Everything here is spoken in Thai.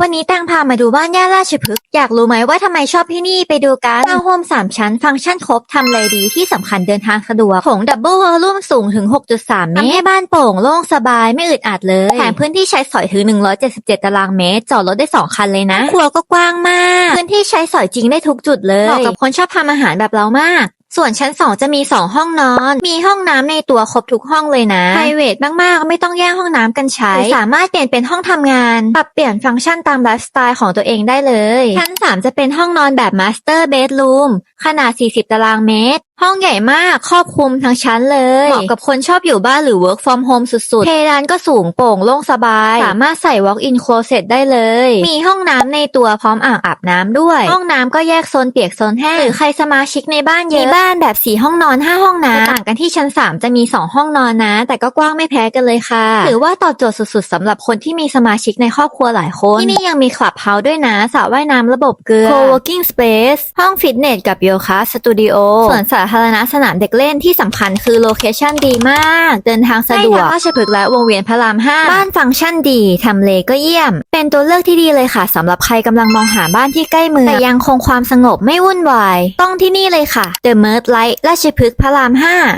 วันนี้แตงพามาดูบ้านย่าราชพฤกษ์ อยากรู้ไหมว่าทำไมชอบที่นี่ ไปดูกันทาวน์โฮมสามชั้น ฟังก์ชันครบ ทำเลดีที่สำคัญเดินทางสะดวกโถงดับเบิลวอลลุ่มสูงถึง 6.3 เมตรทำให้บ้านโปร่งโล่งสบายไม่อึดอัดเลย แถมพื้นที่ใช้สอยถึง 177 ตารางเมตร จอดรถได้ 2 คันเลยนะ ครัวก็กว้างมาก พื้นที่ใช้สอยจริงได้ทุกจุดเลย เหมาะกับคนชอบทำอาหารแบบเรามาก ส่วนชั้น2จะมี2ห้องนอน มีห้องน้ำในตัวครบทุกห้องเลยนะ ไพรเวทมากๆ ไม่ต้องแย่งห้องน้ำกันใช้ สามารถเปลี่ยนเป็นห้องทำงาน ปรับเปลี่ยนฟังก์ชันตามไลฟ์สไตล์ของตัวเองได้เลย ชั้น3จะเป็นห้องนอนแบบมาสเตอร์เบดรูมขนาด 40 ตารางเมตร ห้องใหญ่มากครอบคลุมทั้งชั้นเลย เหมาะกับคนชอบอยู่บ้านหรือ work from home สุดๆเพดานก็สูงโปร่งโล่งสบาย สามารถใส่ walk in closet ได้เลย มีห้องน้ำในตัวพร้อมอ่างอาบน้ำด้วย ห้องน้ำก็แยกโซนเปียกโซนแห้งหรือใครสมาชิกในบ้านเยอะมีบ้านแบบ4ห้องนอน5ห้องน้ำต่างกันที่ชั้น3จะมี2ห้องนอนนะ แต่ก็กว้างไม่แพ้กันเลยค่ะหรือว่าตอบโจทย์สุดๆสำหรับคนที่มีสมาชิกในครอบครัวหลายคน ที่นี่ยังมีคลับเฮาส์ด้วยนะสระว่ายน้ำระบบเกลือ co-working space ห้องฟิตเนสกับโยคะสตูดิโอส่วนสาธารณะสนามเด็กเล่นที่สำคัญคือโลเคชั่นดีมาก เดินทางสะดวกราชพฤกษ์และวงเวียนพระราม5บ้านฟังก์ชันดีทำเลก็เยี่ยม เป็นตัวเลือกที่ดีเลยค่ะสำหรับใครกำลังมองหาบ้านที่ใกล้เมืองแต่ยังคงความสงบไม่วุ่นวาย ต้องที่นี่เลยค่ะ The Merge Light ราชพฤกษ์พระราม5